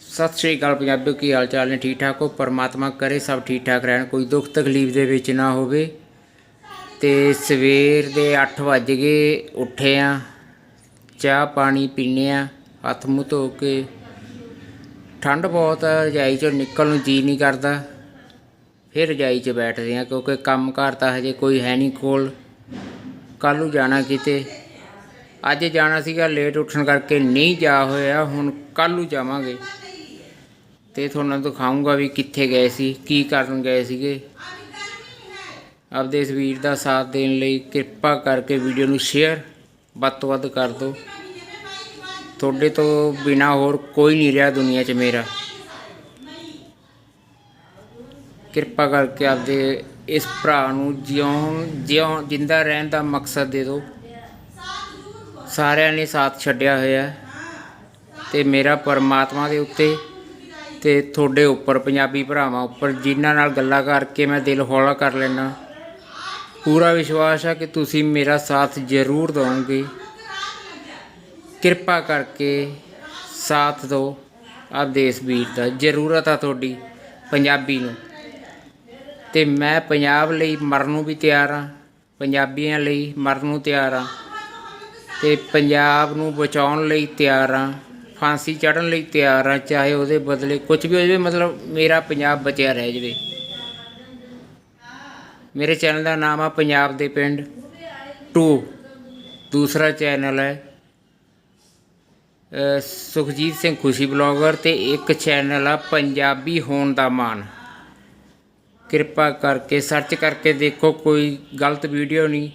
ਸਤਿ ਸ਼੍ਰੀ ਅਕਾਲ ਪੰਜਾਬੀ ਕੀ ਹਾਲ ਚਾਲ ਨੇ? ਠੀਕ ਠਾਕ ਹੋ? ਪਰਮਾਤਮਾ ਕਰੇ ਸਭ ਠੀਕ ਠਾਕ ਰਹਿਣ। ਕੋਈ ਦੁੱਖ ਤਕਲੀਫ ਦੇ ਵਿੱਚ ਨਾ ਹੋਵੇ। ਤੇ ਸਵੇਰ ਦੇ 8 ਵੱਜ ਗਏ, ਉੱਠੇ ਆ। ਚਾਹ ਪਾਣੀ ਪੀਨੇ ਆ, ਹੱਥ ਮੂੰਹ ਧੋ ਕੇ। ਠੰਡ ਬਹੁਤ ਆ, ਰਜਾਈ ਚੋਂ ਨਿਕਲ ਨੂੰ ਜੀ ਨਹੀਂ ਕਰਦਾ। ਫਿਰ ਰਜਾਈ 'ਚ ਬੈਠਦੇ ਆ, ਕਿਉਂਕਿ ਕੰਮ ਕਾਰ ਤਾਂ ਹਜੇ ਕੋਈ ਹੈ ਨਹੀਂ ਕੋਲ। ਕੱਲ੍ਹ ਨੂੰ ਜਾਣਾ ਕਿਤੇ। ਅੱਜ ਜਾਣਾ ਸੀਗਾ, ਲੇਟ ਉੱਠਣ ਕਰਕੇ ਨਹੀਂ ਜਾ ਹੋਇਆ, ਹੁਣ ਕੱਲ੍ਹ ਨੂੰ ਜਾਵਾਂਗੇ। ਤੇ ਤੁਹਾਨੂੰ ਦਿਖਾਉਂਗਾ ਵੀ ਕਿੱਥੇ ਗਏ ਸੀ, ਕੀ ਕਰਨ ਗਏ ਸੀਗੇ। ਆਪਦੇ ਇਸ ਵੀਰ ਦਾ ਸਾਥ ਦੇਣ ਲਈ ਕਿਰਪਾ ਕਰਕੇ ਵੀਡੀਓ ਨੂੰ ਸ਼ੇਅਰ ਵੱਧ ਤੋਂ ਵੱਧ ਕਰ ਦਿਓ। ਤੁਹਾਡੇ ਤੋਂ ਬਿਨਾ ਹੋਰ ਕੋਈ ਨਹੀਂ ਰਿਹਾ ਦੁਨੀਆ 'ਚ ਮੇਰਾ। ਕਿਰਪਾ ਕਰਕੇ ਆਪਦੇ ਇਸ ਭਰਾ ਨੂੰ ਜਿਉਂ ਜਿਉਂ, ਜਿੰਦਾ ਰਹਿਣ ਦਾ ਮਕਸਦ ਦੇ ਦਿਓ। ਸਾਰਿਆਂ ਨੇ ਸਾਥ ਛੱਡਿਆ ਹੋਇਆ ਹੈ ਤੇ ਮੇਰਾ ਪਰਮਾਤਮਾ ਦੇ ਉੱਤੇ ਤੇ ਤੁਹਾਡੇ ਉੱਪਰ, ਪੰਜਾਬੀ ਭਰਾਵਾਂ ਉੱਪਰ ਜਿਨ੍ਹਾਂ ਨਾਲ ਗੱਲਾਂ ਕਰਕੇ ਮੈਂ ਦਿਲ ਹੌਲਾ ਕਰ ਲੈਣਾ ਪੂਰਾ ਵਿਸ਼ਵਾਸ ਹੈ ਕਿ ਤੁਸੀਂ ਮੇਰਾ ਸਾਥ ਜ਼ਰੂਰ ਦਿਓਗੇ। ਕਿਰਪਾ ਕਰਕੇ ਸਾਥ ਦਿਓ ਆਪ ਦੇਸ਼ ਵੀਰ ਦਾ। ਜ਼ਰੂਰਤ ਆ ਤੁਹਾਡੀ ਪੰਜਾਬੀ ਨੂੰ। ਤੇ ਮੈਂ ਪੰਜਾਬ ਲਈ ਮਰਨ ਨੂੰ ਵੀ ਤਿਆਰ ਹਾਂ, ਪੰਜਾਬੀਆਂ ਲਈ ਮਰਨ ਨੂੰ ਤਿਆਰ ਹਾਂ ਤੇ ਪੰਜਾਬ ਨੂੰ ਬਚਾਉਣ ਲਈ ਤਿਆਰ ਹਾਂ। ਫਾਂਸੀ ਚੜਨ ਲਈ ਤਿਆਰ ਆ, ਚਾਹੇ ਉਹਦੇ ਬਦਲੇ ਕੁਝ ਵੀ ਹੋ ਜਾਵੇ, ਮਤਲਬ ਮੇਰਾ ਪੰਜਾਬ ਬਚਿਆ ਰਹਿ ਜਾਵੇ। ਮੇਰੇ ਚੈਨਲ ਦਾ ਨਾਮ ਆ ਪੰਜਾਬ ਦੇ ਪਿੰਡ 2 ਦੂਸਰਾ ਚੈਨਲ ਹੈ ਸੁਖਜੀਤ ਸਿੰਘ ਖੁਸ਼ੀ ਬਲੌਗਰ ਤੇ ਇੱਕ ਚੈਨਲ ਆ ਪੰਜਾਬੀ ਹੋਣ ਦਾ ਮਾਣ। ਕਿਰਪਾ ਕਰਕੇ ਸਰਚ ਕਰਕੇ ਦੇਖੋ, ਕੋਈ ਗਲਤ ਵੀਡੀਓ ਨਹੀਂ।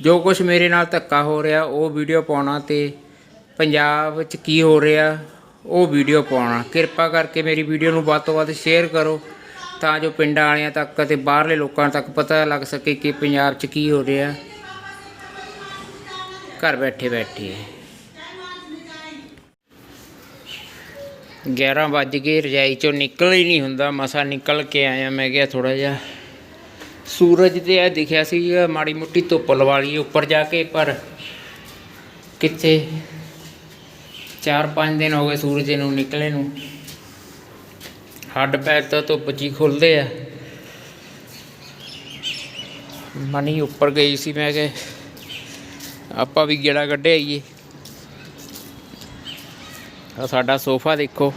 ਜੋ ਕੁਝ ਮੇਰੇ ਨਾਲ ਧੱਕਾ ਹੋ ਰਿਹਾ, ਉਹ ਵੀਡੀਓ ਪਾਉਣਾ ਤੇ ਪੰਜਾਬ 'ਚ ਕੀ ਹੋ ਰਿਹਾ, ਉਹ ਵੀਡੀਓ ਪਾਉਣਾ। ਕਿਰਪਾ ਕਰਕੇ ਮੇਰੀ ਵੀਡੀਓ ਨੂੰ ਵੱਧ ਤੋਂ ਵੱਧ ਸ਼ੇਅਰ ਕਰੋ, ਤਾਂ ਜੋ ਪਿੰਡਾਂ ਵਾਲਿਆਂ ਤੱਕ ਅਤੇ ਬਾਹਰਲੇ ਲੋਕਾਂ ਤੱਕ ਪਤਾ ਲੱਗ ਸਕੇ ਕਿ ਪੰਜਾਬ 'ਚ ਕੀ ਹੋ ਰਿਹਾ। ਘਰ ਬੈਠੇ ਬੈਠੇ। 11 ਵੱਜ ਗਏ, ਰਜਾਈ ਚੋਂ ਨਿਕਲ ਹੀ ਨਹੀਂ ਹੁੰਦਾ, ਮਸਾ ਨਿਕਲ ਕੇ ਆਇਆ, ਮੈਂ ਗਿਆ ਥੋੜਾ ਜਿਹਾ। ਸੂਰਜ ਤੇ ਆ ਦਿਖਿਆ ਸੀ ਮਾੜੀ ਮੁੱਟੀ ਧੁੱਪ ਲਵਾ ਲਈ ਉੱਪਰ ਜਾ ਕੇ, ਪਰ ਕਿੱਥੇ 4-5 ਦਿਨ ਹੋ ਗਏ ਸੂਰਜ ਨੂੰ ਨਿਕਲੇ ਨੂੰ। ਹੱਡ ਪੈਰ ਤਾਂ ਧੁੱਪ 'ਚ ਹੀ ਖੁੱਲਦੇ ਆ। ਮਨੀ ਉੱਪਰ ਗਈ ਸੀ, ਮੈਂ ਕਿ ਆਪਾਂ ਵੀ ਗੇੜਾ ਕੱਢਿਆ ਆਈਏ। ਆ ਸਾਡਾ ਸੋਫਾ ਦੇਖੋ।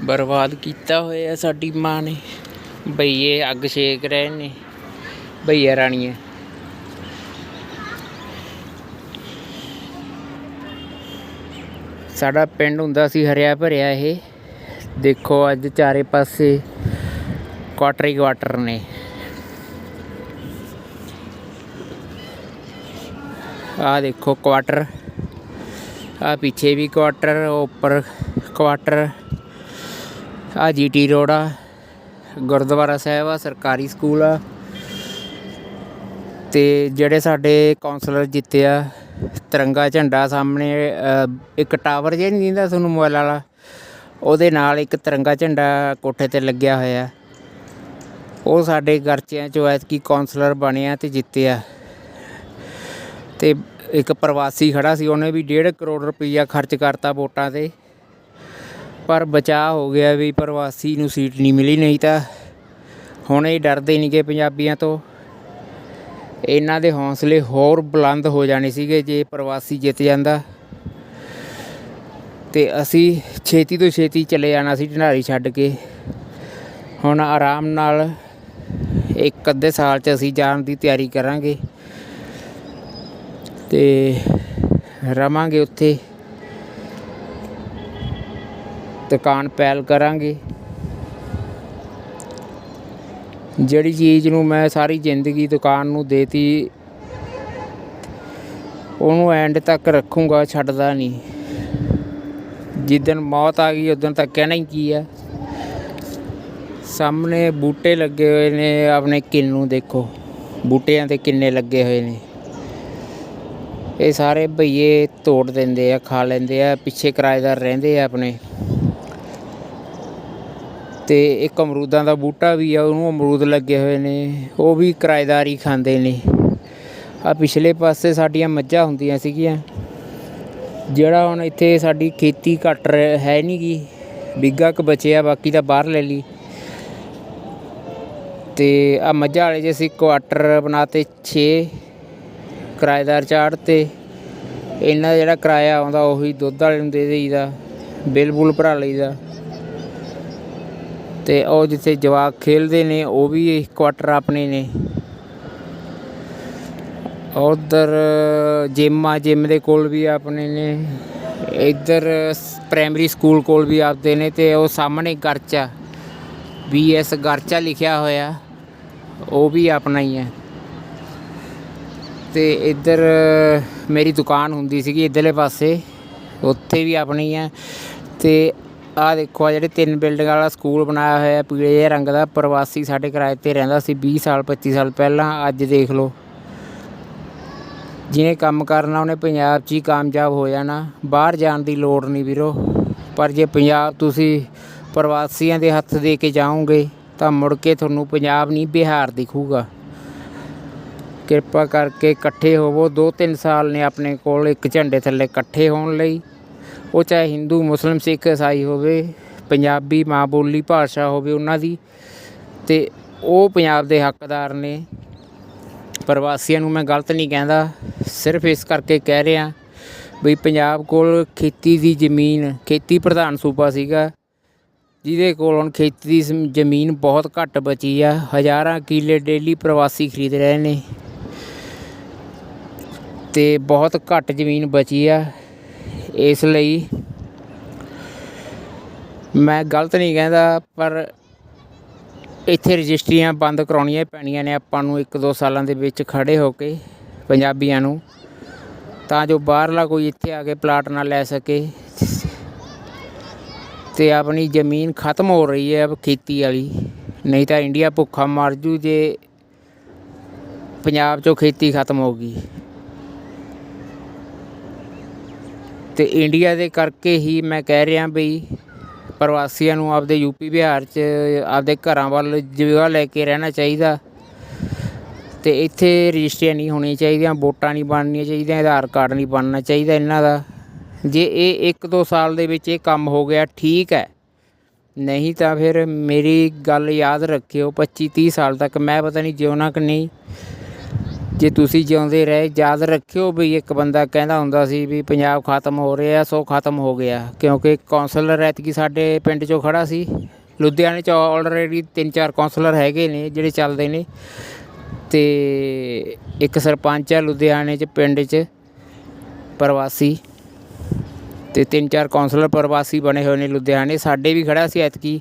ਬਰਬਾਦ ਕੀਤਾ ਹੋਇਆ ਸਾਡੀ ਮਾਂ ਨੇ। ਬਈਏ ਅੱਗ ਛੇਕ ਰਹੇ ਨੇ ਬਈਆ ਰਾਣੀਆਂ ਸਾਡਾ ਪਿੰਡ ਹੁੰਦਾ ਸੀ ਹਰਿਆ ਭਰਿਆ ਇਹ। ਦੇਖੋ ਅੱਜ ਚਾਰੇ ਪਾਸੇ ਕੁਆਟਰ ਹੀ ਕੁਆਟਰ ਨੇ। ਆ ਦੇਖੋ ਕੁਆਟਰ। ਆ ਪਿੱਛੇ ਵੀ ਕੁਆਟਰ ਉੱਪਰ ਕੁਆਟਰ। ਆ ਜੀਟੀ ਰੋਡ ਆ। ਗੁਰਦੁਆਰਾ ਸਾਹਿਬ ਆ, ਸਰਕਾਰੀ ਸਕੂਲ ਆ। ਤੇ ਜਿਹੜੇ ਸਾਡੇ ਕਾਉਂਸਲਰ ਜਿੱਤੇ ਆ, ਤਿਰੰਗਾ ਝੰਡਾ ਸਾਹਮਣੇ ਇੱਕ ਟਾਵਰ ਜਿਹਾ ਨਹੀਂ ਦਿੰਦਾ ਤੁਹਾਨੂੰ ਮੋਬਾਈਲ ਵਾਲਾ? ਉਹਦੇ ਨਾਲ ਇੱਕ ਤਿਰੰਗਾ ਝੰਡਾ ਕੋਠੇ ਤੇ ਲੱਗਿਆ ਹੋਇਆ। ਉਹ ਸਾਡੇ ਗਰਚਿਆਂ ਚੋਂ ਐਤਕੀ ਕਾਉਂਸਲਰ ਬਣਿਆ ਤੇ ਜਿੱਤਿਆ ਤੇ ਇੱਕ ਪ੍ਰਵਾਸੀ ਖੜਾ ਸੀ, ਉਹਨੇ ਵੀ 1.5 ਕਰੋੜ ਰੁਪਈਆ ਖਰਚ ਕਰਤਾ ਵੋਟਾਂ ਤੇ। ਪਰ ਬਚਾਅ ਹੋ ਗਿਆ ਵੀ ਪ੍ਰਵਾਸੀ ਨੂੰ ਸੀਟ ਨਹੀਂ ਮਿਲੀ, ਨਹੀਂ ਤਾਂ ਹੁਣ ਇਹ ਡਰਦੇ ਨਹੀਂਗੇ ਪੰਜਾਬੀਆਂ ਤੋਂ। ਇਹਨਾਂ ਦੇ ਹੌਸਲੇ ਹੋਰ ਬੁਲੰਦ ਹੋ ਜਾਣੇ ਸੀਗੇ ਜੇ ਪ੍ਰਵਾਸੀ ਜਿੱਤ ਜਾਂਦਾ। ਤੇ ਅਸੀਂ ਛੇਤੀ ਤੋਂ ਛੇਤੀ ਚਲੇ ਜਾਣਾ ਸੀ ਢਨਾਰੀ ਛੱਡ ਕੇ। ਹੁਣ ਆਰਾਮ ਨਾਲ ਇੱਕ ਅੱਧੇ ਸਾਲ 'ਚ ਅਸੀਂ ਜਾਣ ਦੀ ਤਿਆਰੀ ਕਰਾਂਗੇ। ਤੇ ਰਵਾਂਗੇ ਉੱਥੇ। ਦੁਕਾਨ ਪਹਿਲ ਕਰਾਂਗੇ। ਜਿਹੜੀ ਚੀਜ਼ ਨੂੰ ਮੈਂ ਸਾਰੀ ਜ਼ਿੰਦਗੀ ਦੁਕਾਨ ਨੂੰ ਦੇਤੀ, ਉਹਨੂੰ ਐਂਡ ਤੱਕ ਰੱਖੂੰਗਾ, ਛੱਡਦਾ ਨਹੀਂ। ਜਿੱਦਣ ਮੌਤ ਆ ਗਈ ਉਦੋਂ ਤੱਕ ਕਹਿਣਾ ਹੀ ਕੀ ਆ ਸਾਹਮਣੇ ਬੂਟੇ ਲੱਗੇ ਹੋਏ ਨੇ, ਆਪਣੇ ਕਿੰਨੂ ਦੇਖੋ। ਬੂਟਿਆਂ ਤੇ ਕਿੰਨੇ ਲੱਗੇ ਹੋਏ ਨੇ। ਇਹ ਸਾਰੇ ਭਈਏ ਤੋੜ ਦਿੰਦੇ ਆ, ਖਾ ਲੈਂਦੇ ਆ, ਪਿੱਛੇ ਕਿਰਾਏਦਾਰ ਰਹਿੰਦੇ ਆ ਆਪਣੇ। ਅਤੇ ਇੱਕ ਅਮਰੂਦਾਂ ਦਾ ਬੂਟਾ ਵੀ ਆ, ਉਹਨੂੰ ਅਮਰੂਦ ਲੱਗੇ ਹੋਏ ਨੇ। ਉਹ ਵੀ ਕਿਰਾਏਦਾਰ ਹੀ ਖਾਂਦੇ ਨੇ। ਆ ਪਿਛਲੇ ਪਾਸੇ ਸਾਡੀਆਂ ਮੱਝਾਂ ਹੁੰਦੀਆਂ ਸੀਗੀਆਂ। ਜਿਹੜਾ ਹੁਣ ਇੱਥੇ ਸਾਡੀ ਖੇਤੀ ਘੱਟ ਹੈ ਨਹੀਂ ਗੀ। ਬਿੱਗਾ ਕ ਬਚਿਆ, ਬਾਕੀ ਤਾਂ ਬਾਹਰ ਲੈ ਲਈ। ਤੇ ਆ ਮੱਝਾਂ ਵਾਲੇ ਜੇ ਅਸੀਂ ਕੁਆਟਰ ਬਣਾਤੇ 6 ਕਿਰਾਏਦਾਰ ਚਾੜ ਤੇ। ਇਹਨਾਂ ਦਾ ਜਿਹੜਾ ਕਿਰਾਇਆ ਆਉਂਦਾ, ਉਹੀ ਦੁੱਧ ਵਾਲੇ ਨੂੰ ਦੇ ਦੇਈਦਾ, ਬਿੱਲ ਬੁੱਲ ਭਰਾ ਲਈਦਾ। ਤੇ ਉਹ ਜਿੱਥੇ ਜਵਾਕ ਖੇਲਦੇ ਨੇ, ਉਹ ਵੀ ਕੁਆਟਰ ਆਪਣੇ ਨੇ। ਉਧਰ ਜਿਮ ਆ ਜਿਮ ਦੇ ਕੋਲ ਵੀ ਆਪਣੇ ਨੇ। ਇੱਧਰ ਪ੍ਰਾਇਮਰੀ ਸਕੂਲ ਕੋਲ ਵੀ ਆਪਦੇ ਨੇ ਤੇ ਉਹ ਸਾਹਮਣੇ ਗਰਚਾ ਬੀਐਸ ਗਰਚਾ ਲਿਖਿਆ ਹੋਇਆ। ਉਹ ਵੀ ਆਪਣਾ ਹੀ ਹੈ। ਤੇ ਇੱਧਰ ਮੇਰੀ ਦੁਕਾਨ ਹੁੰਦੀ ਸੀਗੀ ਇੱਧਰਲੇ ਪਾਸੇ, ਉੱਥੇ ਵੀ ਆਪਣੀ ਹੈ। ਤੇ ਆਹ ਦੇਖੋ ਆ ਜਿਹੜੇ ਤਿੰਨ ਬਿਲਡਿੰਗ ਵਾਲਾ ਸਕੂਲ ਬਣਾਇਆ ਹੋਇਆ ਪੀਲੇ ਜਿਹੇ ਰੰਗ ਦਾ, ਪ੍ਰਵਾਸੀ ਸਾਡੇ ਕਿਰਾਏ ਤੇ ਰਹਿੰਦਾ ਸੀ 20 ਸਾਲ 25 ਸਾਲ ਪਹਿਲਾਂ, ਅੱਜ ਦੇਖ ਲਓ। ਜਿਹਨੇ ਕੰਮ ਕਰਨਾ, ਉਹਨੇ ਪੰਜਾਬ 'ਚ ਹੀ ਕਾਮਯਾਬ ਹੋ ਜਾਣਾ, ਬਾਹਰ ਜਾਣ ਦੀ ਲੋੜ ਨਹੀਂ ਵੀਰੋ। ਪਰ ਜੇ ਪੰਜਾਬ ਤੁਸੀਂ ਪ੍ਰਵਾਸੀਆਂ ਦੇ ਹੱਥ ਦੇ ਕੇ ਜਾਓਗੇ, ਤਾਂ ਮੁੜ ਕੇ ਤੁਹਾਨੂੰ ਪੰਜਾਬ ਨਹੀਂ, ਬਿਹਾਰ ਦਿਖੂਗਾ। ਕਿਰਪਾ ਕਰਕੇ ਇਕੱਠੇ ਹੋਵੋ, ਦੋ ਤਿੰਨ ਸਾਲ ਨੇ ਆਪਣੇ ਕੋਲ, ਇੱਕ ਝੰਡੇ ਥੱਲੇ ਇਕੱਠੇ ਹੋਣ ਲਈ। ਉਹ ਚਾਹੇ ਹਿੰਦੂ, ਮੁਸਲਿਮ, ਸਿੱਖ ਈਸਾਈ ਹੋਵੇ, ਪੰਜਾਬੀ, ਮਾਂ ਬੋਲੀ, ਭਾਸ਼ਾ ਹੋਵੇ, ਉਹਨਾਂ ਦੀ। ਤੇ ਉਹ ਪੰਜਾਬ ਦੇ ਹੱਕਦਾਰ ਨੇ। ਪ੍ਰਵਾਸੀਆਂ ਨੂੰ ਮੈਂ ਗਲਤ ਨਹੀਂ ਕਹਿੰਦਾ, ਸਿਰਫ ਇਸ ਕਰਕੇ ਕਹਿ ਰਿਹਾ ਵੀ ਪੰਜਾਬ ਕੋਲ ਖੇਤੀ ਦੀ ਜ਼ਮੀਨ, ਖੇਤੀ ਪ੍ਰਧਾਨ ਸੂਬਾ ਸੀਗਾ। ਜਿਹਦੇ ਕੋਲ ਹੁਣ ਖੇਤੀ ਦੀ ਜ਼ਮ- ਜ਼ਮੀਨ ਬਹੁਤ ਘੱਟ ਬਚੀ ਆ। ਹਜ਼ਾਰਾਂ ਕਿੱਲੇ ਡੇਲੀ ਪ੍ਰਵਾਸੀ ਖਰੀਦ ਰਹੇ ਨੇ। ਤੇ ਬਹੁਤ ਘੱਟ ਜ਼ਮੀਨ ਬਚੀ ਆ। ਇਸ ਲਈ ਮੈਂ ਗਲਤ ਨਹੀਂ ਕਹਿੰਦਾ, ਪਰ ਇੱਥੇ ਰਜਿਸਟਰੀਆਂ ਬੰਦ ਕਰਾਉਣੀਆਂ ਪੈਣੀਆਂ ਨੇ। ਆਪਾਂ ਨੂੰ ਇੱਕ ਦੋ ਸਾਲਾਂ ਦੇ ਵਿੱਚ ਖੜੇ ਹੋ ਕੇ ਪੰਜਾਬੀਆਂ ਨੂੰ, ਤਾਂ ਜੋ ਬਾਹਰਲਾ ਕੋਈ ਇੱਥੇ ਆ ਕੇ ਪਲਾਟ ਨਾ ਲੈ ਸਕੇ ਤੇ ਆਪਣੀ ਜ਼ਮੀਨ ਖਤਮ ਹੋ ਰਹੀ ਹੈ ਖੇਤੀ ਵਾਲੀ। ਨਹੀਂ ਤਾਂ ਇੰਡੀਆ ਭੁੱਖਾ ਮਰ ਜੂ ਜੇ ਪੰਜਾਬ 'ਚੋਂ ਖੇਤੀ ਖਤਮ ਹੋ ਗਈ। ਅਤੇ ਇੰਡੀਆ ਦੇ ਕਰਕੇ ਹੀ ਮੈਂ ਕਹਿ ਰਿਹਾ ਬਈ ਪ੍ਰਵਾਸੀਆਂ ਨੂੰ ਆਪਦੇ ਯੂਪੀ ਬਿਹਾਰ 'ਚ ਆਪਦੇ ਘਰਾਂ ਵੱਲ ਜਗ੍ਹਾ ਲੈ ਕੇ ਰਹਿਣਾ ਚਾਹੀਦਾ। ਅਤੇ ਇੱਥੇ ਰਜਿਸਟਰੀਆਂ ਨਹੀਂ ਹੋਣੀਆਂ ਚਾਹੀਦੀਆਂ, ਵੋਟਾਂ ਨਹੀਂ ਬਣਨੀਆਂ ਚਾਹੀਦੀਆਂ, ਆਧਾਰ ਕਾਰਡ ਨਹੀਂ ਬਣਨਾ ਚਾਹੀਦਾ ਇਹਨਾਂ ਦਾ। ਜੇ ਇਹ ਇੱਕ ਦੋ ਸਾਲ ਦੇ ਵਿੱਚ ਇਹ ਕੰਮ ਹੋ ਗਿਆ, ਠੀਕ ਹੈ। ਨਹੀਂ ਤਾਂ ਫਿਰ ਮੇਰੀ ਗੱਲ ਯਾਦ ਰੱਖਿਓ 25 30 ਸਾਲ ਤੱਕ, ਮੈਂ ਪਤਾ ਨਹੀਂ ਜਿਉਣਾ ਕਿ ਨਹੀਂ। ਜੇ ਤੁਸੀਂ ਜਿਉਂਦੇ ਰਹੇ, ਯਾਦ ਰੱਖਿਓ ਵੀ ਇੱਕ ਬੰਦਾ ਕਹਿੰਦਾ ਹੁੰਦਾ ਸੀ ਵੀ ਪੰਜਾਬ ਖਤਮ ਹੋ ਰਿਹਾ, ਸੋ ਖਤਮ ਹੋ ਗਿਆ। ਕਿਉਂਕਿ ਕੌਂਸਲਰ ਐਤਕੀ ਸਾਡੇ ਪਿੰਡ 'ਚੋਂ ਖੜਾ ਸੀ। ਲੁਧਿਆਣੇ 'ਚ ਆਲਰੇਡੀ ਤਿੰਨ ਚਾਰ ਕੌਂਸਲਰ ਹੈਗੇ ਨੇ ਜਿਹੜੇ ਚੱਲਦੇ ਨੇ। ਤੇ ਇੱਕ ਸਰਪੰਚ ਆ ਲੁਧਿਆਣੇ 'ਚ, ਪਿੰਡ 'ਚ, ਪ੍ਰਵਾਸੀ। ਤੇ ਤਿੰਨ ਚਾਰ ਕੌਂਸਲਰ ਪ੍ਰਵਾਸੀ ਬਣੇ ਹੋਏ ਨੇ ਲੁਧਿਆਣੇ। ਸਾਡੇ ਵੀ ਖੜਾ ਸੀ ਐਤਕੀ,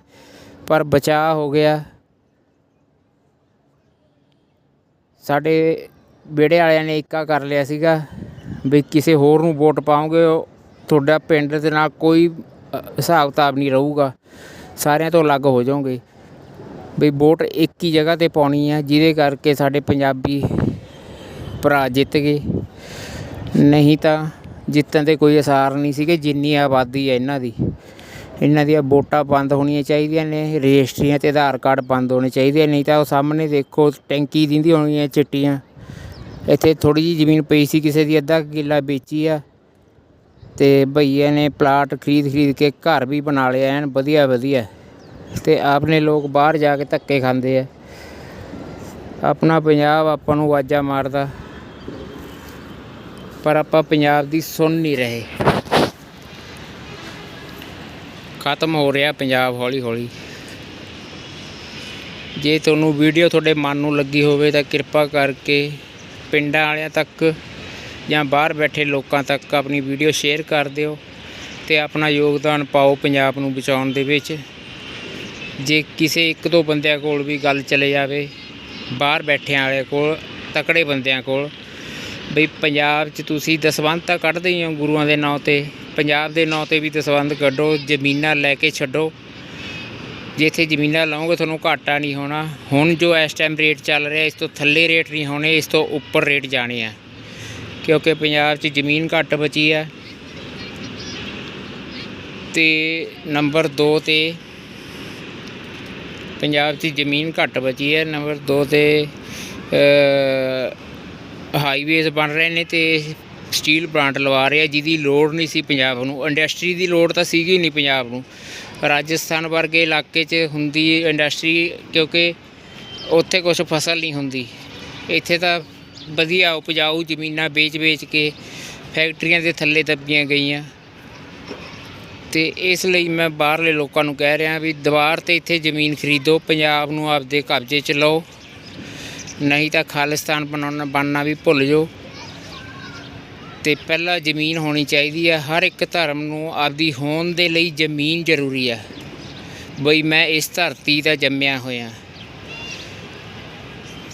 ਪਰ ਬਚਾਅ ਹੋ ਗਿਆ। ਸਾਡੇ ਵਿਹੜੇ ਵਾਲਿਆਂ ਨੇ ਇੱਕਾ ਕਰ ਲਿਆ ਸੀਗਾ ਵੀ ਕਿਸੇ ਹੋਰ ਨੂੰ ਵੋਟ ਪਾਉਂਗੇ ਉਹ ਤੁਹਾਡਾ ਪਿੰਡ ਦੇ ਨਾਲ ਕੋਈ ਹਿਸਾਬ ਕਿਤਾਬ ਨਹੀਂ ਰਹੂਗਾ। ਸਾਰਿਆਂ ਤੋਂ ਅਲੱਗ ਹੋ ਜਾਓਗੇ। ਵੀ ਵੋਟ ਇੱਕ ਹੀ ਜਗ੍ਹਾ ਤੇ ਪਾਉਣੀ ਹੈ ਜਿਹਦੇ ਕਰਕੇ ਸਾਡੇ ਪੰਜਾਬੀ ਭਰਾ ਜਿੱਤ ਗਏ। ਨਹੀਂ ਤਾਂ ਜਿੱਤਣ ਦੇ ਕੋਈ ਅਸਾਰ ਨਹੀਂ ਸੀਗੇ, ਜਿੰਨੀ ਆਬਾਦੀ ਹੈ ਇਹਨਾਂ ਦੀ। ਇਹਨਾਂ ਦੀਆਂ ਵੋਟਾਂ ਬੰਦ ਹੋਣੀਆਂ ਚਾਹੀਦੀਆਂ ਨੇ, ਰਜਿਸਟਰੀਆਂ ਤੇ ਆਧਾਰ ਕਾਰਡ ਬੰਦ ਹੋਣੇ ਚਾਹੀਦੇ ਨਹੀਂ ਤਾਂ ਉਹ ਸਾਹਮਣੇ ਦੇਖੋ, ਟੈਂਕੀ ਦਿੰਦੀ ਹੋਣੀਆਂ ਚਿੱਟੀਆਂ। ਇੱਥੇ ਥੋੜੀ ਜਿਹੀ ਜ਼ਮੀਨ ਪਈ ਸੀ, ਕਿਸੇ ਦੀ ਅੱਧਾ ਕਿੱਲਾ ਵੇਚੀ ਆ। ਤੇ ਭਈਏ ਨੇ ਪਲਾਟ ਖਰੀਦ ਖਰੀਦ ਕੇ ਘਰ ਵੀ ਬਣਾ ਲਿਆ, ਐਨ ਵਧੀਆ ਵਧੀਆ। ਤੇ ਆਪਣੇ ਲੋਕ ਬਾਹਰ ਜਾ ਕੇ ਧੱਕੇ ਖਾਂਦੇ ਆ। ਆਪਣਾ ਪੰਜਾਬ ਆਪਾਂ ਨੂੰ ਆਵਾਜ਼ਾਂ ਮਾਰਦਾ। ਪਰ ਆਪਾਂ ਪੰਜਾਬ ਦੀ ਸੁਣ ਨਹੀਂ ਰਹੇ। ਖਤਮ ਹੋ ਰਿਹਾ ਪੰਜਾਬ ਹੌਲੀ ਹੌਲੀ। ਜੇ ਤੁਹਾਨੂੰ ਵੀਡੀਓ ਤੁਹਾਡੇ ਮਨ ਨੂੰ ਲੱਗੀ ਹੋਵੇ ਤਾਂ ਕਿਰਪਾ ਕਰਕੇ ਪਿੰਡਾਂ ਵਾਲਿਆਂ ਤੱਕ ਜਾਂ ਬਾਹਰ ਬੈਠੇ ਲੋਕਾਂ ਤੱਕ ਆਪਣੀ ਵੀਡੀਓ ਸ਼ੇਅਰ ਕਰ ਦਿਓ ਤੇ ਆਪਣਾ ਯੋਗਦਾਨ ਪਾਓ ਪੰਜਾਬ ਨੂੰ ਬਚਾਉਣ ਦੇ ਵਿੱਚ। ਜੇ ਕਿਸੇ ਇੱਕ ਦੋ ਬੰਦਿਆਂ ਕੋਲ ਵੀ ਗੱਲ ਚਲੇ ਜਾਵੇ, ਬਾਹਰ ਬੈਠਿਆਂ ਵਾਲੇ ਕੋਲ, ਤਕੜੇ ਬੰਦਿਆਂ ਕੋਲ, ਬਈ ਪੰਜਾਬ 'ਚ ਤੁਸੀਂ ਦਸਵੰਧ ਤਾਂ ਕੱਢਦੇ ਹੀ ਹੋ ਗੁਰੂਆਂ ਦੇ ਨਾਂ ਤੇ, ਪੰਜਾਬ ਦੇ ਨਾਂ ਤੇ ਵੀ ਦਸਵੰਧ ਕੱਢੋ, ਜ਼ਮੀਨਾਂ ਲੈ ਕੇ ਛੱਡੋ ਜੇ ਇੱਥੇ ਜ਼ਮੀਨਾਂ ਲਾਓਗੇ ਤੁਹਾਨੂੰ ਘਾਟਾ ਨਹੀਂ ਹੋਣਾ। ਹੁਣ ਜੋ ਇਸ ਟਾਈਮ ਰੇਟ ਚੱਲ ਰਿਹਾ, ਇਸ ਤੋਂ ਥੱਲੇ ਰੇਟ ਨਹੀਂ ਹੋਣੇ, ਇਸ ਤੋਂ ਉੱਪਰ ਰੇਟ ਜਾਣੇ ਆ। ਕਿਉਂਕਿ ਪੰਜਾਬ 'ਚ ਜ਼ਮੀਨ ਘੱਟ ਬਚੀ ਆ। ਤੇ ਨੰਬਰ 2 ਤੇ ਪੰਜਾਬ 'ਚ ਜ਼ਮੀਨ ਘੱਟ ਬਚੀ ਹੈ ਨੰਬਰ 2 ਤੇ ਹਾਈਵੇਜ਼ ਬਣ ਰਹੇ ਨੇ ਤੇ ਸਟੀਲ ਪਲਾਂਟ ਲਵਾ ਰਹੇ ਆ, ਜਿਹਦੀ ਲੋੜ ਨਹੀਂ ਸੀ ਪੰਜਾਬ ਨੂੰ। ਇੰਡਸਟਰੀ ਦੀ ਲੋੜ ਤਾਂ ਸੀਗੀ ਨਹੀਂ ਪੰਜਾਬ ਨੂੰ। ਰਾਜਸਥਾਨ ਵਰਗੇ ਇਲਾਕੇ 'ਚ ਹੁੰਦੀ ਇੰਡਸਟਰੀ ਕਿਉਂਕਿ ਉੱਥੇ ਕੁਝ ਫਸਲ ਨਹੀਂ ਹੁੰਦੀ। ਇੱਥੇ ਤਾਂ ਵਧੀਆ ਉਪਜਾਊ ਜ਼ਮੀਨਾਂ ਵੇਚ-ਵੇਚ ਕੇ ਫੈਕਟਰੀਆਂ ਦੇ ਥੱਲੇ ਦੱਬੀਆਂ ਗਈਆਂ। ਤੇ ਇਸ ਲਈ ਮੈਂ ਬਾਹਰਲੇ ਲੋਕਾਂ ਨੂੰ ਕਹਿ ਰਿਹਾ ਵੀ ਦੁਬਾਰ ਤੇ ਇੱਥੇ ਜ਼ਮੀਨ ਖਰੀਦੋ, ਪੰਜਾਬ ਨੂੰ ਆਪਦੇ ਕਬਜ਼ੇ 'ਚ ਲਓ। ਨਹੀਂ ਤਾਂ ਖਾਲਿਸਤਾਨ ਬਣਾਉਣਾ ਬਣਨਾ ਵੀ ਭੁੱਲ ਜਾਓ। ਤੇ ਪਹਿਲਾਂ ਜ਼ਮੀਨ ਹੋਣੀ ਚਾਹੀਦੀ ਹੈ। ਹਰ ਇੱਕ ਧਰਮ ਨੂੰ ਆਪਦੀ ਹੋਣ ਦੇ ਲਈ ਜ਼ਮੀਨ ਜ਼ਰੂਰੀ ਹੈ। ਬਈ ਮੈਂ ਇਸ ਧਰਤੀ ਦਾ ਜੰਮਿਆ ਹੋਇਆ।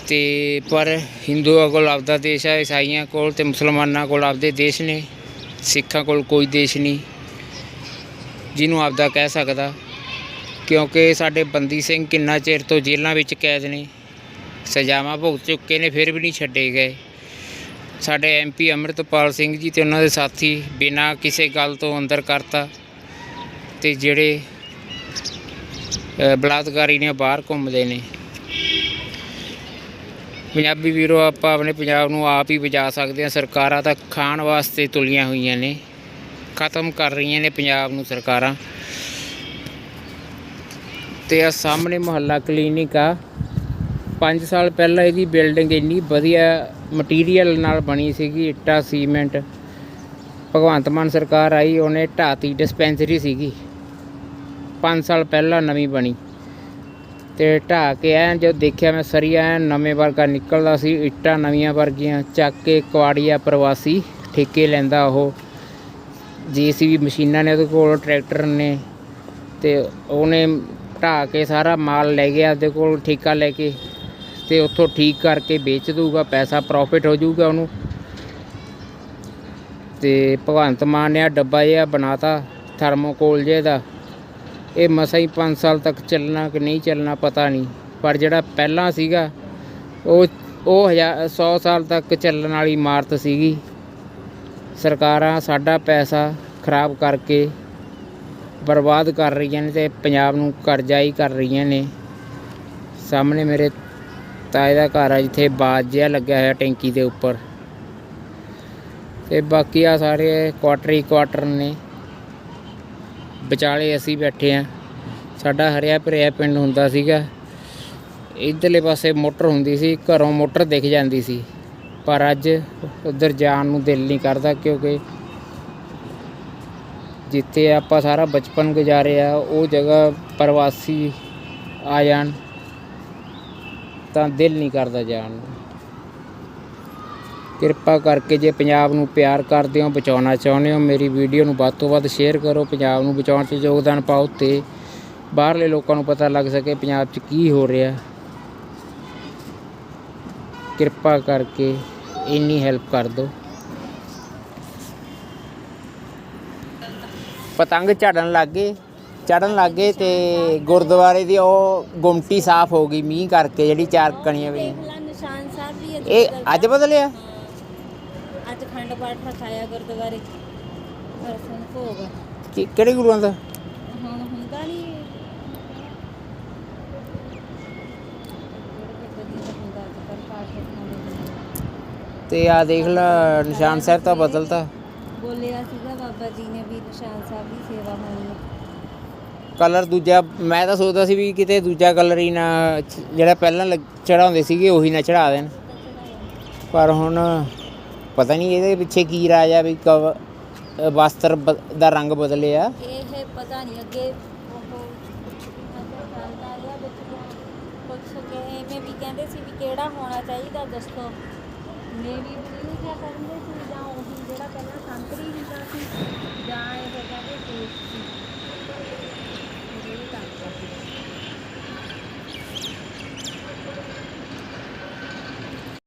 ਤੇ ਪਰ ਹਿੰਦੂਆਂ ਕੋਲ ਆਪਦਾ ਦੇਸ਼ ਹੈ, ਈਸਾਈਆਂ ਕੋਲ ਤੇ ਮੁਸਲਮਾਨਾਂ ਕੋਲ ਆਪਦੇ ਦੇਸ਼ ਨੇ। ਸਿੱਖਾਂ ਕੋਲ ਕੋਈ ਦੇਸ਼ ਨਹੀਂ। ਜਿਹਨੂੰ ਆਪਦਾ ਕਹਿ ਸਕਦਾ। ਕਿਉਂਕਿ ਸਾਡੇ ਬੰਦੀ ਸਿੰਘ ਕਿੰਨਾ ਚਿਰ ਤੋਂ ਜੇਲ੍ਹਾਂ ਵਿੱਚ ਕੈਦ ਨੇ। ਸਜ਼ਾਵਾਂ ਭੁਗਤ ਚੁੱਕੇ ਨੇ, ਫਿਰ ਵੀ ਨਹੀਂ ਛੱਡੇ ਗਏ। ਸਾਡੇ ਐਮਪੀ ਅੰਮ੍ਰਿਤਪਾਲ ਸਿੰਘ ਜੀ ਤੇ ਉਹਨਾਂ ਦੇ ਸਾਥੀ ਬਿਨਾਂ ਕਿਸੇ ਗੱਲ ਤੋਂ ਅੰਦਰ ਕਰਤਾ ਤੇ ਜਿਹੜੇ ਬਲਾਤਕਾਰੀ ਨੇ ਬਾਹਰ ਘੁੰਮਦੇ ਨੇ। ਪੰਜਾਬੀ ਵੀਰੋ, ਆਪਾਂ ਆਪਣੇ ਪੰਜਾਬ ਨੂੰ ਆਪ ਹੀ ਬਚਾ ਸਕਦੇ ਹਾਂ। ਸਰਕਾਰਾਂ ਤਾਂ ਖਾਣ ਵਾਸਤੇ ਤੁਲੀਆਂ ਹੋਈਆਂ ਨੇ, ਖਤਮ ਕਰ ਰਹੀਆਂ ਨੇ ਪੰਜਾਬ ਨੂੰ ਸਰਕਾਰਾਂ। ਤੇ ਆ ਸਾਹਮਣੇ ਮੁਹੱਲਾ ਕਲੀਨਿਕ ਆ। 5 ਸਾਲ ਪਹਿਲਾਂ ਇਹਦੀ ਬਿਲਡਿੰਗ ਇੰਨੀ ਵਧੀਆ ਮਟੀਰੀਅਲ ਨਾਲ ਬਣੀ ਸੀਗੀ, ਇੱਟਾ, ਸੀਮੈਂਟ। ਭਗਵੰਤ ਮਾਨ ਸਰਕਾਰ ਆਈ, ਉਹਨੇ ਢਾਤੀ ਡਿਸਪੈਂਸਰੀ ਸੀਗੀ। 5 ਸਾਲ ਪਹਿਲਾਂ ਨਵੀਂ ਬਣੀ। ਤੇ ਢਾਹ ਕੇ ਐਨ ਜੋ ਦੇਖਿਆ ਮੈਂ ਸਰੀਆ ਐਨ ਨਵੇਂ ਵਰਗਾ ਨਿਕਲਦਾ ਸੀ, ਇੱਟਾਂ ਨਵੀਆਂ ਵਰਗੀਆਂ, ਚੱਕ ਕੇ ਕੁਆੜੀਆ ਪ੍ਰਵਾਸੀ ਠੇਕੇ ਲੈਂਦਾ ਉਹ। ਜੀਸੀਬੀ ਮਸ਼ੀਨਾਂ ਨੇ ਉਹਦੇ ਕੋਲ, ਟਰੈਕਟਰ ਨੇ, ਤੇ ਉਹਨੇ ਢਾਹ ਕੇ ਸਾਰਾ ਮਾਲ ਲੈ ਗਿਆ, ਉਹਦੇ ਕੋਲ ਠੇਕਾ ਲੈ ਕੇ। ਤੇ ਉੱਥੋਂ ਠੀਕ ਕਰਕੇ ਵੇਚ ਦੂਗਾ ਪੈਸਾ ਪ੍ਰੋਫਿਟ ਹੋ ਜਾਊਗਾ ਉਹਨੂੰ। ਤੇ ਭਗਵੰਤ ਮਾਨ ਨੇ ਆ ਡੱਬਾ ਜਿਹਾ ਬਣਾਤਾ ਥਰਮੋਕੋਲ ਜਿਹੇ ਦਾ। ਇਹ ਮਸਾਂ ਹੀ 5 ਸਾਲ ਤੱਕ ਚੱਲਣਾ ਕਿ ਨਹੀਂ ਚੱਲਣਾ ਪਤਾ ਨਹੀਂ, ਪਰ ਜਿਹੜਾ ਪਹਿਲਾਂ ਸੀਗਾ, ਉਹ ਉਹ 100 ਸਾਲ ਤੱਕ ਚੱਲਣ ਵਾਲੀ ਇਮਾਰਤ ਸੀਗੀ। ਸਰਕਾਰਾਂ ਸਾਡਾ ਪੈਸਾ ਖਰਾਬ ਕਰਕੇ ਬਰਬਾਦ ਕਰ ਰਹੀਆਂ ਨੇ ਤੇ ਪੰਜਾਬ ਨੂੰ ਕਰਜ਼ਾ ਹੀ ਕਰ ਰਹੀਆਂ ਨੇ। ਸਾਹਮਣੇ ਮੇਰੇ ਤਾਏ ਦਾ ਘਰ ਆ, ਜਿੱਥੇ ਬਾਜ ਜਿਹਾ ਲੱਗਿਆ ਹੋਇਆ ਟੈਂਕੀ ਦੇ ਉੱਪਰ। ਤੇ ਬਾਕੀ ਆ ਸਾਰੇ ਕੁਆਟਰ ਹੀ ਕੁਆਟਰ ਨੇ। ਵਿਚਾਲੇ ਅਸੀਂ ਬੈਠੇ ਆ। ਸਾਡਾ ਹਰਿਆ ਭਰਿਆ ਪਿੰਡ ਹੁੰਦਾ ਸੀਗਾ। ਇਧਰਲੇ ਪਾਸੇ ਮੋਟਰ ਹੁੰਦੀ ਸੀ, ਘਰੋਂ ਮੋਟਰ ਦਿਖ ਜਾਂਦੀ ਸੀ। ਪਰ ਅੱਜ ਉਧਰ ਜਾਣ ਨੂੰ ਦਿਲ ਨਹੀਂ ਕਰਦਾ ਕਿਉਂਕਿ ਜਿੱਥੇ ਆਪਾਂ ਸਾਰਾ ਬਚਪਨ ਗੁਜ਼ਾਰਿਆ ਉਹ ਜਗ੍ਹਾ ਪ੍ਰਵਾਸੀ ਆ ਜਾਣ। ਤਾਂ ਦਿਲ ਨਹੀਂ ਕਰਦਾ ਜਾਣ ਨੂੰ। ਕਿਰਪਾ ਕਰਕੇ ਜੇ ਪੰਜਾਬ ਨੂੰ ਪਿਆਰ ਕਰਦੇ ਹੋ, ਬਚਾਉਣਾ ਚਾਹੁੰਦੇ ਹੋ, ਮੇਰੀ ਵੀਡੀਓ ਨੂੰ ਵੱਧ ਤੋਂ ਵੱਧ ਸ਼ੇਅਰ ਕਰੋ, ਪੰਜਾਬ ਨੂੰ ਬਚਾਉਣ 'ਚ ਯੋਗਦਾਨ ਪਾਓ ਤੇ ਬਾਹਰਲੇ ਲੋਕਾਂ ਨੂੰ ਪਤਾ ਲੱਗ ਸਕੇ ਪੰਜਾਬ 'ਚ ਕੀ ਹੋ ਰਿਹਾ। ਕਿਰਪਾ ਕਰਕੇ ਇੰਨੀ ਹੈਲਪ ਕਰ ਦਿਓ। ਪਤੰਗ ਝੜਨ ਲੱਗੇ ਚੜਨ ਲੱਗੇ ਤੇ ਗੁਰਦੁਆਰੇ ਦੀ ਉਹ ਗੁੰਮਟੀ ਸਾਫ਼ ਹੋ ਗਈ ਮੀਂਹ ਕਰਕੇ ਜਿਹੜੀ ਚਾਰ ਕਣੀਆਂ ਵੀ ਦੇਖ ਲੈ ਨਿਸ਼ਾਨ ਸਾਹਿਬ ਵੀ ਇਹ ਅੱਜ ਬਦਲਿਆ? ਅੱਜ ਖੰਡ ਪਾਠ ਰਖਾਇਆ ਗੁਰਦੁਆਰੇ ਪਰਸਨ ਭੋਗ ਕਿ- ਕਿਹੜੇ ਗੁਰੂਆਂ ਦਾ? ਹੁਣ ਹੁੰਦਾ ਨਹੀਂ ਹੁੰਦਾ ਅੱਜ ਕੱਲ੍ਹ ਪਾਠ ਰਖਾਉਂਦੇ ਤੇ ਆ ਦੇਖ ਲੈ ਨਿਸ਼ਾਨ ਸਾਹਿਬ ਤਾਂ ਬਦਲਤਾ। ਬੋਲਿਆ ਸੀਗਾ ਬਾਬਾ ਜੀ ਨੇ ਵੀ ਨਿਸ਼ਾਨ ਸਾਹਿਬ ਦੀ ਸੇਵਾ ਹੋਣੀ ਹੈ। ਕਲਰ ਦੂਜਾ ਮੈਂ ਤਾਂ ਸੋਚਦਾ ਸੀ ਵੀ ਕਿਤੇ ਦੂਜਾ ਕਲਰ ਹੀ ਨਾ ਜਿਹੜਾ ਪਹਿਲਾਂ ਚੜਾਉਂਦੇ ਸੀਗੇ ਉਹੀ ਨਾ ਚੜਾ ਦੇਣ। ਪਰ ਹੁਣ ਪਤਾ ਨਹੀਂ ਇਹਦੇ ਪਿੱਛੇ ਕੀ ਰਾਜ ਆ ਵੀ ਕਵ ਵਸਤਰ ਦਾ ਰੰਗ ਬਦਲਿਆ। ਇਹ ਪਤਾ ਨਹੀਂ ਅੱਗੇ ਵੀ ਕਹਿੰਦੇ ਸੀ ਵੀ ਕਿਹੜਾ ਹੋਣਾ ਚਾਹੀਦਾ ਦੱਸੋ। ਨੇਵੀ ਬਲੂ ਜਾਂ ਕਹਿੰਦੇ ਸੀ ਜਾਂ ਉਹੀ ਜਿਹੜਾ ਪਹਿਲਾਂ ਸੰਤਰੀ ਹੁੰਦਾ ਸੀ ਜਾਂ ਇਹ ਕਹਿੰਦੇ ਸੀ